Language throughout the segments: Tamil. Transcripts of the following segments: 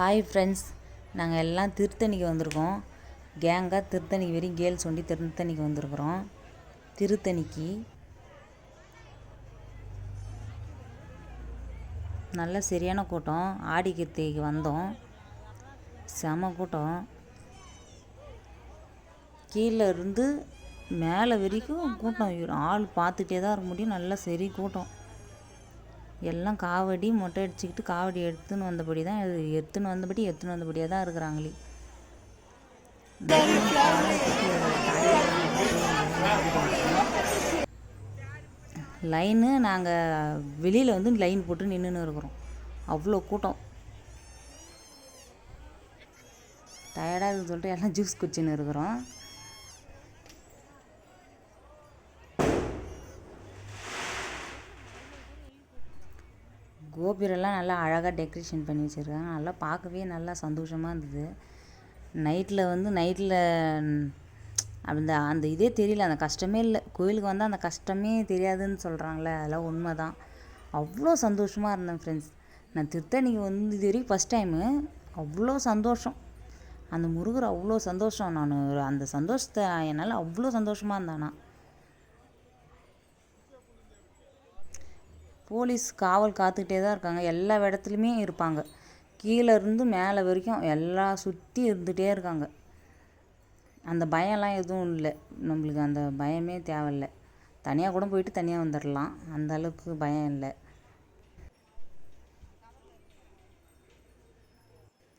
ஹாய் ஃப்ரெண்ட்ஸ் நாங்கள் எல்லாம் திருத்தணிக்கு வந்திருக்கோம். கேங்காக திருத்தணிக்கு வெறும் கேர்ள்ஸ் ஒண்டி திருத்தணிக்கு வந்திருக்கிறோம். திருத்தணிக்கு நல்ல சரியான கூட்டம். ஆடி கிருத்திகைக்கு வந்தோம். செம கூட்டம். கீழே இருந்து மேலே வரைக்கும் கூட்டம். ஆள் பார்த்துட்டே தான் இருக்க முடியும். நல்லா சரி கூட்டம். எல்லாம் காவடி மொட்டை அடிச்சுக்கிட்டு காவடி எடுத்துன்னு வந்தபடி தான் எடுத்துன்னு வந்தபடி எடுத்துன்னு வந்தபடியாக தான் இருக்கிறாங்களே. லைனு நாங்கள் வெளியில் வந்து லைன் போட்டு நின்றுன்னு இருக்கிறோம். அவ்வளோ கூட்டம். டயர்டாக இருக்குன்னு சொல்லிட்டு எல்லாம் ஜூஸ் குச்சின்னு இருக்கிறோம். கோபுரெல்லாம் நல்லா அழகாக டெக்கரேஷன் பண்ணி வச்சுருக்காங்க. நல்லா பார்க்கவே நல்லா சந்தோஷமாக இருந்தது. நைட்டில் வந்து நைட்டில் அந்த அந்த இதே தெரியல. அந்த கஷ்டமே இல்லை. கோயிலுக்கு வந்தால் அந்த கஷ்டமே தெரியாதுன்னு சொல்கிறாங்களே அதெல்லாம் உண்மை தான் அவ்வளோ சந்தோஷமாக இருந்தேன் ஃப்ரெண்ட்ஸ் நான் திருத்தணிக்கு வந்து இது வரைக்கும் ஃபஸ்ட் டைமு அவ்வளோ சந்தோஷம். அந்த முருகர் அவ்வளோ சந்தோஷம். நான் அந்த சந்தோஷத்தை என்னால் அவ்வளோ சந்தோஷமாக இருந்தேன். போலீஸ் காவல் காத்துக்கிட்டே தான் இருக்காங்க. எல்லா இடத்துலையுமே இருப்பாங்க. கீழே இருந்து மேலே வரைக்கும் எல்லா சுற்றி இருந்துகிட்டே இருக்காங்க. அந்த பயம்லாம் எதுவும் இல்லை. நம்மளுக்கு அந்த பயமே தேவையில்லை. தனியாக கூட போயிட்டு தனியாக வந்துடலாம் அந்த அளவுக்கு பயம் இல்லை.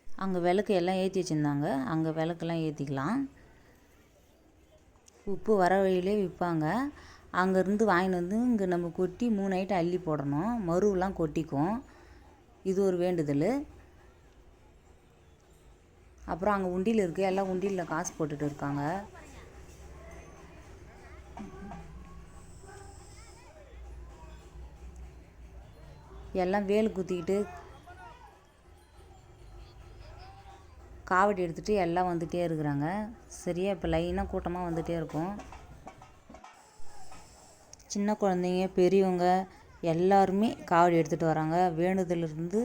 அங்கே விளக்கு எல்லாம் ஏற்றி வச்சுருந்தாங்க. அங்கே விளக்கெல்லாம் ஏற்றிக்கலாம் உப்பு வர வழியிலே விற்பாங்க. அங்கேருந்து வாங்கிட்டு வந்து இங்கே நம்ம கொட்டி மூணு ஐட்டம் அள்ளி போடணும். மருவெலாம் கொட்டிக்கும். இது ஒரு வேண்டுதல். அப்புறம் அங்கே உண்டியில் இருக்குது எல்லாம் உண்டியில் காசு போட்டுட்டு இருக்காங்க. எல்லாம் வேல் குத்திக்கிட்டு காவடி எடுத்துகிட்டு எல்லாம் வந்துகிட்டே இருக்கிறாங்க. சரியா இப்போ லைனாக கூட்டமாக வந்துகிட்டே இருக்கும். சின்ன குழந்தைங்க பெரியவங்க எல்லாருமே காவடி எடுத்துகிட்டு வராங்க. வேண்டுதலிருந்து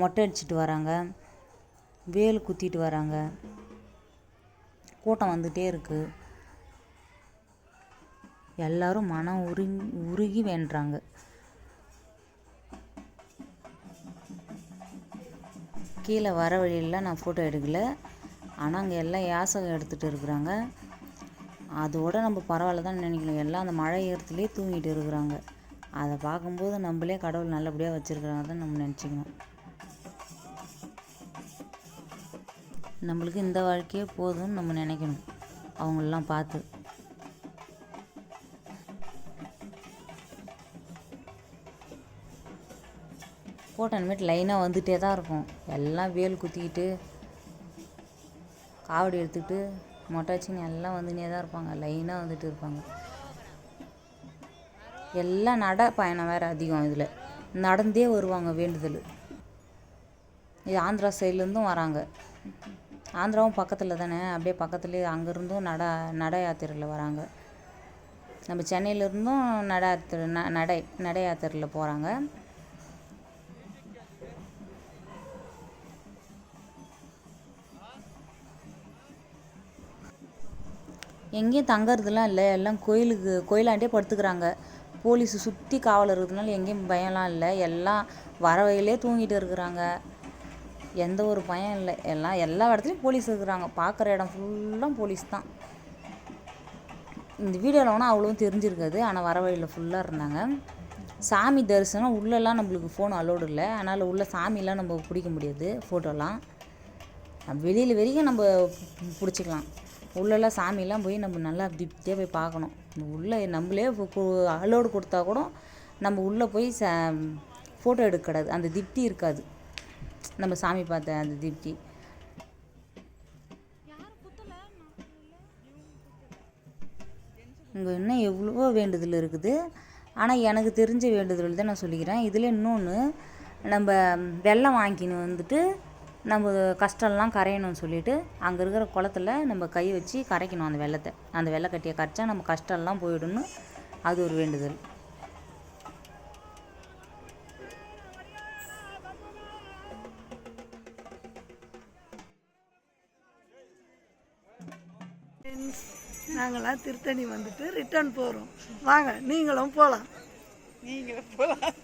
மொட்டை அடிச்சிட்டு வராங்க. வேல் குத்திட்டு வராங்க. கூட்டம் வந்துகிட்டே இருக்குது எல்லாரும் மனம் உருகி உருகி வேண்டுறாங்க. கீழே வர வழியெல்லாம் நான் ஃபோட்டோ எடுக்கல. ஆனால் அங்கே எல்லாம் யாசகம் எடுத்துகிட்டு இருக்கிறாங்க. அதோட நம்ம பரவாயில்ல தான் நினைக்கணும். எல்லாம் அந்த மழை ஈரத்துலேயே தூங்கிட்டு இருக்கிறாங்க. அதை பார்க்கும்போது நம்மளே கடவுள் நல்லபடியாக வச்சுருக்குறாங்க தான் நம்ம நினச்சிக்கணும். நம்மளுக்கு இந்த வாழ்க்கையே போதும்னு நம்ம நினைக்கணும். அவங்களெலாம் பார்த்து. போட்டானுமேட்டு லைனாக வந்துகிட்டே தான் இருக்கும். எல்லாம் வேல் குத்திக்கிட்டு காவடி எடுத்துக்கிட்டு மொட்டை வச்சுன்னு எல்லாம் வந்துனே தான் இருப்பாங்க. லைனாக வந்துட்டு இருப்பாங்க. எல்லாம் நட பயணம் வேறு அதிகம் இதில். நடந்தே வருவாங்க வேண்டுதல். இது ஆந்திரா சைட்லேருந்தும் வராங்க. ஆந்திராவும் பக்கத்தில் தானே? அப்படியே பக்கத்துலேயே அங்கேருந்தும் நட நட யாத்திரையில் வராங்க. நம்ம சென்னையிலேருந்தும் நட யாத்திரை ந நடை நட யாத்திரையில் போகிறாங்க எங்கேயும் தங்கறதுலாம் இல்லை. எல்லாம் கோயிலுக்கு கோயிலாண்டே படுத்துக்கிறாங்க. போலீஸ் சுற்றி காவல் இருக்கிறதுனால எங்கேயும் பயம்லாம் இல்லை. எல்லாம் வர வழியிலே தூங்கிட்டு இருக்கிறாங்க. எந்த ஒரு பயம் இல்லை. எல்லாம் எல்லா இடத்துலையும் போலீஸ் இருக்கிறாங்க. பார்க்குற இடம் ஃபுல்லாக போலீஸ் தான். இந்த வீடியோவில் வேணால் அவ்வளோ தெரிஞ்சிருக்காது. ஆனால் வர வழியில் ஃபுல்லாக இருந்தாங்க. சாமி தரிசனம் உள்ளெல்லாம் நம்மளுக்கு ஃபோன் அலோடு இல்லை. அதனால் உள்ள சாமிலாம் நம்ம பிடிக்க முடியாது. ஃபோட்டோலாம் வெளியில் வரைக்கும் நம்ம பிடிச்சிக்கலாம். உள்ளெல்லாம் சாமியெல்லாம் போய் நம்ம நல்லா திருப்தியாக போய் பார்க்கணும். உள்ளே நம்மளே அலோடு கொடுத்தா கூட நம்ம உள்ளே போய் ச ஃபோட்டோ எடுக்கக்கூடாது அந்த திருப்தி இருக்காது. நம்ம சாமி பார்த்த அந்த திருப்தி. இங்கே இன்னும் எவ்வளவோ வேண்டுதல் இருக்குது. ஆனால் எனக்கு தெரிஞ்ச வேண்டுதல் தான் நான் சொல்லிக்கிறேன். இதில் இன்னொன்று நம்ம வெள்ளம் வாங்கின்னு வந்துட்டு நம்ம கஷ்டம்லாம் கரையணும்னு சொல்லிட்டு அங்கே இருக்கிற குளத்துல நம்ம கை வச்சு கரைக்கணும் அந்த வெள்ளத்தை. அந்த வெள்ளை கட்டியை கரைச்சா நம்ம கஷ்டம்லாம் போயிடும்னு அது ஒரு வேண்டுதல். நாங்களாம் திருத்தணி வந்துட்டு ரிட்டர்ன் போகிறோம் வாங்க நீங்களும் போகலாம் நீங்களும் போகலாம்